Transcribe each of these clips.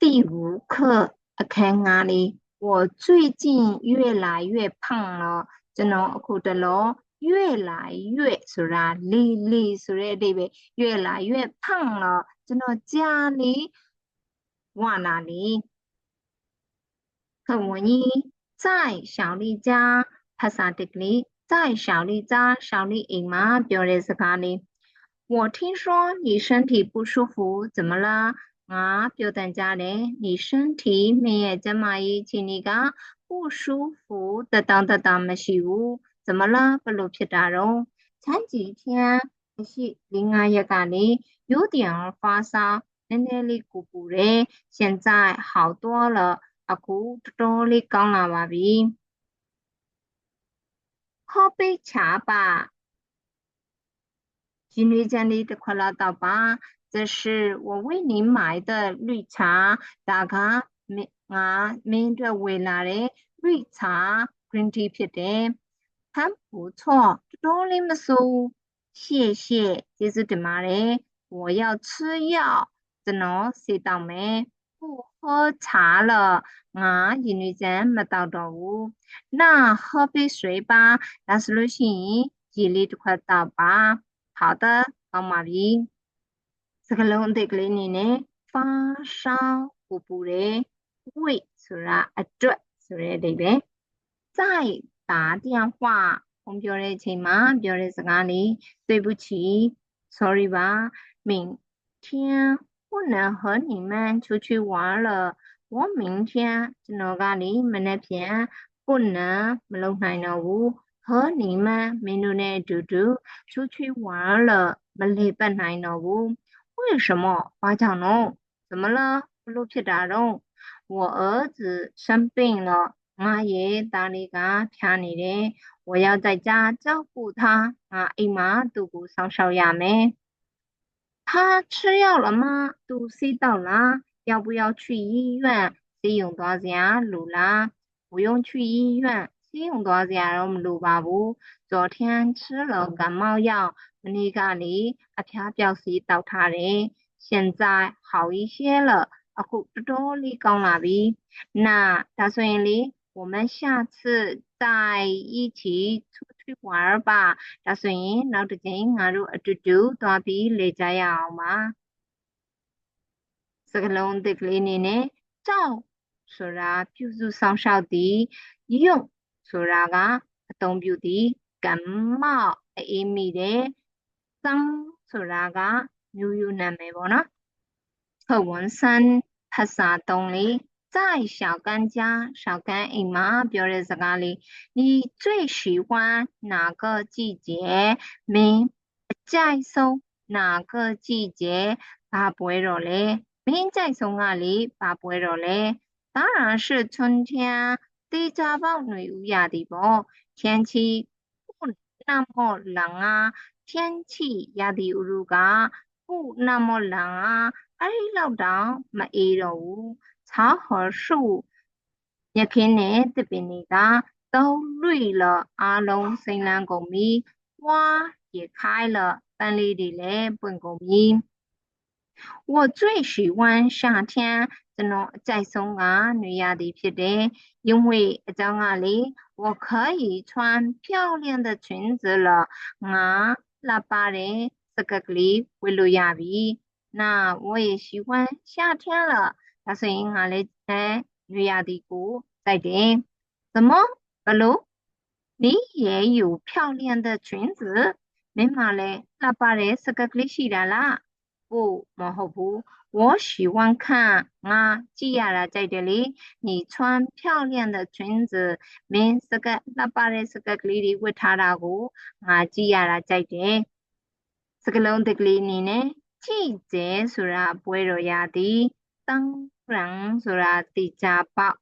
第五课，okay，哪里？我最近越来越胖了。真的，好的咯，越来越，是吧？越来越胖了。真的，家里，哇哪里？可我呢？在小丽家，passively，在小丽家，小丽姨妈，表的是咖里？我听说你身体不舒服，怎么了？ ငါပြောတန်ကြတယ်你身体မင်းရဲ့ကျန်းမာရေးအခြေအနေက不舒服တတောင်းတတောင်းမရှိဘူး怎么了ဘလို့ဖြစ်တာတော့前几天မရှိ၄၅ရက်ကနေ有点发烧နည်းနည်းလေးကိုပူတယ်现在好多了အခုတော်တော်လေးကောင်းလာပါပြီ喝杯茶吧ရင်းနှီးချမ်းလေးတစ်ခွက်လောက်တော့ပါ 这是我为您买的绿茶，大家မငါမင်းအတွက်ဝယ်လာတဲ့绿茶 green tea ဖြစ်တယ်။很不错，တော်တော်လေးမဆိုး谢谢ကျေးဇူးတင်ပါတယ်။我要吃药ကျွန်တော်ဆေးတောက်မယ်။不喝茶了ငါရင်းနှီးချမ်းမတောက်တော့ဘူး။那喝杯水吧ဒါဆိုလို့ရှိရင်ရေလေးတစ်ခွက်တောက်ပါ။好的ကောင်းပါပြီ။ စကလုံးအသစ်ကလေးအနေနဲ့ဖာရှောင်းပူပူတယ်ဝိတ်ဆိုတာအတွက်ဆိုတဲ့အဓိပ္ပာယ်在打电话ဖုန်းပြောတဲ့အချိန်မှာပြောတဲ့စကားလေး对不起 sorry ပါ明天不能和你们出去玩了我明天ကျွန်တော်ကလေမနေ့ပြန်不能မလုပ်နိုင်တော့ဘူး和你们မင်းတို့နဲ့အတူတူ出去玩了မလေပတ်နိုင်တော့ဘူး 为什么？花强龙，怎么了？不皮大龙，我儿子生病了，妈耶打理家听你的，我要在家照顾他，我姨妈都不上手呀没？他吃药了吗？都睡到啦，要不要去医院？谁用多少钱录啦？不用去医院，谁用多少钱我们录吧我？昨天吃了感冒药。 မနေ့ကလေအဖျားပြောက်စီတောက်ထားတယ်现在好一些了အခုတော်တော်လေးကောင်းလာပြီ那ဒါဆိုရင်လေ我们下次再一起出去玩吧ဒါဆိုရင်နောက်တစ်ချိန်ငါတို့အတူတူသွားပြီးလေ့ကြရအောင်ပါစကလုံးသစ်ကလေးအနေနဲ့ကြောက်ဆိုတာပြုစုဆောင်ရှောက်သည်ယုံဆိုတာကအသုံးပြုသည်ကမ္မောအေးမိတယ် စမ်းဆိုတာကမျိုးရိုးနာမည်ပေါ့နော်贺文山ဖတ်စာသုံးလေး在小甘家小甘အိမ်မှာပြောတဲ့စကားလေး你最喜欢哪个季节မင်းအကြိုက်ဆုံး哪个季节ဘာပွဲတော်လဲမင်းကြိုက်ဆုံးကလေဘာပွဲတော်လဲ当然是春天တေချာပေါက်ຫນွေဥရသည်ပေါ့天气不那么冷啊 天气ရာသီဥတုက不那么冷啊အဲ့ဒီလောက်တောင်မအေးတော့ဘူး草和树မြက်ခင်းနဲ့တစ်ပင်တွေက都绿了အားလုံးစိမ်းလန်းကုန်ပြီ花也开了ပန်းလေးတွေလည်းပွင့်ကုန်ပြီ我最喜欢夏天ကျွန်တော်အကြိုက်ဆုံးကနွေရာသီဖြစ်တယ်因为အကြောင်းကလေ我可以穿漂亮的裙子了ငါ လှပတဲ့စကတ်ကလေးဝတ်လို့ရပြီ။那我也喜欢夏天了။ဒါဆိုရင်ငါလည်းအဲရွေရာသီကိုစိုက်တယ်။怎么ဘလို့你也有漂亮的裙子မင်းမလည်းလှပတဲ့စကတ်ကလေးရှိတာလား不မဟုတ်ဘူး 我喜欢看啊，吉亚拉在这里。你穿漂亮的裙子，明这个那巴的这个里里会查拉古啊，吉亚拉在这。这个龙的里里呢，季节虽然不热呀的，当然虽然的家暴，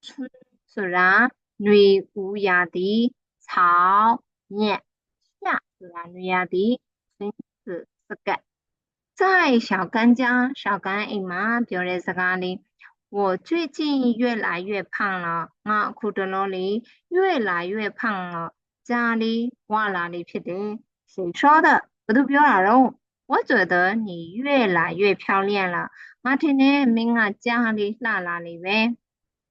春虽然女无呀的草叶，夏虽然女呀的裙子这个。在小甘家小甘အိမ်မှာပြောတဲ့စကားလေး我最近越来越胖了ငါအခုတလောလေး越来越胖了ကြားလေးဝါလာလေးဖြစ်တယ်谁说的ဘသူပြောတာတော့ 我觉得你越来越漂亮了。我听呢，明啊家里拉拉里呗。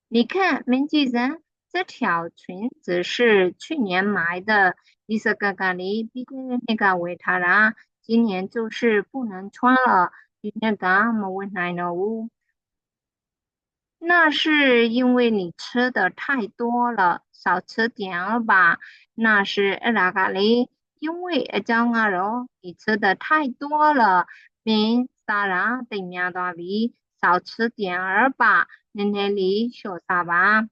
你看，明记人这条裙子是去年买的，意思哥哥里比个那个维他啦， 今年就是不能穿了。你那个没问奶呢呜。那是因为你吃的太多了，少吃点了吧。那是那个哩，因为张啊肉，你吃的太多了，明啥啦？对面大比，少吃点儿吧。奶奶里小啥吧？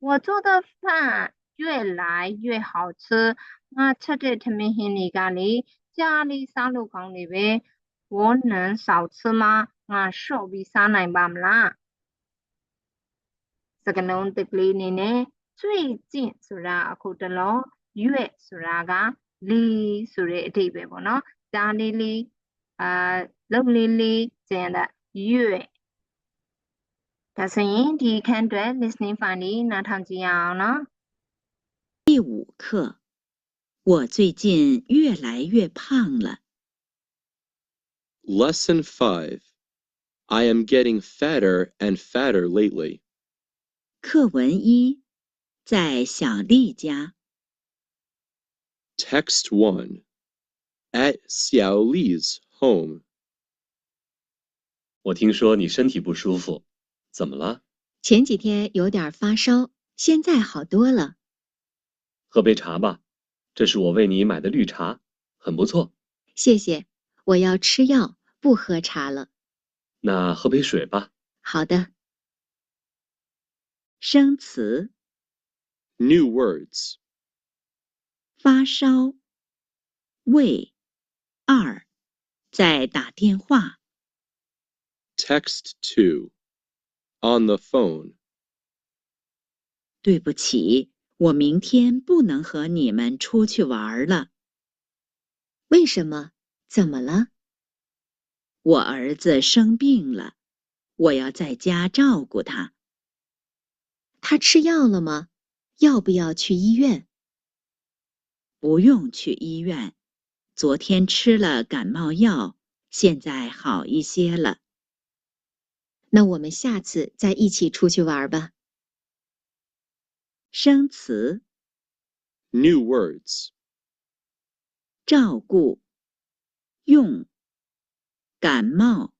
我做的饭越来越好吃，我吃的特别香哩咖 哩，家里烧肉缸里呗，我能少吃吗？我手比啥奶吧唔啦？စကလုံးတကလေးအနေနဲ့ကျွေ့ကျင့်ဆိုတာအခုတလောရွက်ဆိုတာကလီဆိုတဲ့အဓိပ္ပာယ်ပေါ့နော်ကြားလေးလေးအာလုံလေးလေးကျန်တဲ့ရွက်ဒါဆိုရင်ဒီအခန်းအတွက် listening file လေးနားထောင်ကြည့်ရအောင်နော်第五课， 我最近越来越胖了。Lesson 5 I am getting fatter and fatter lately. 课文一，在小丽家。Text 1 At Xiao Li's home. 我听说你身体不舒服，怎么了？前几天有点发烧，现在好多了。喝杯茶吧，这是我为你买的绿茶，很不错。谢谢，我要吃药，不喝茶了。那喝杯水吧。好的，生词：New words. 发烧、胃、二，在打电话。Text two, On the phone. 对不起，我明天不能和你们出去玩了。为什么？怎么了？我儿子生病了，我要在家照顾他。他吃药了吗？要不要去医院？不用去医院，昨天吃了感冒药，现在好一些了。那我们下次再一起出去玩吧。生词：New words. 照顾、用、感冒。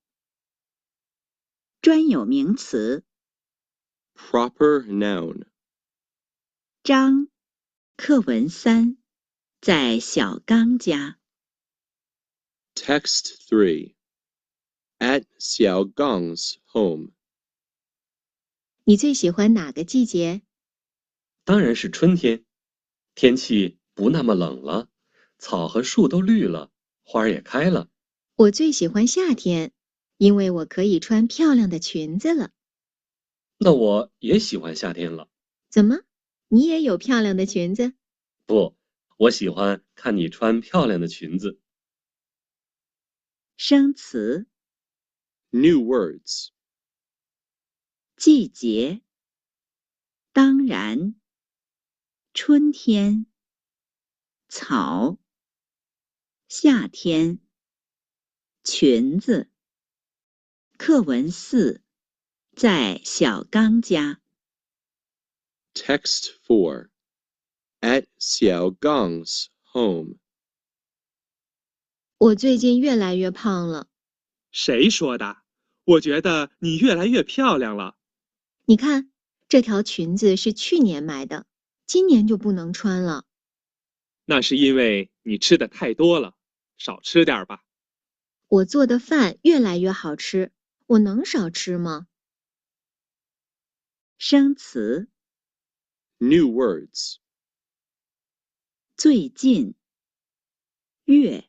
专有名词：Proper noun. 张，课文三，在小刚家。Text three At Xiao Gang's home. 你最喜欢哪个季节？当然是春天，天气不那么冷了，草和树都绿了，花儿也开了。我最喜欢夏天，因为我可以穿漂亮的裙子了。那我也喜欢夏天了。怎么，你也有漂亮的裙子？不，我喜欢看你穿漂亮的裙子。生词：New words. 季节。当然。春天。草。夏天。裙子。课文四，在小刚家。Text four, At Xiao Gang's home. 我最近越来越胖了。谁说的？我觉得你越来越漂亮了。你看，这条裙子是去年买的，今年就不能穿了。那是因为你吃的太多了，少吃点吧。我做的饭越来越好吃，我能少吃吗？生词：New words. 最近。月。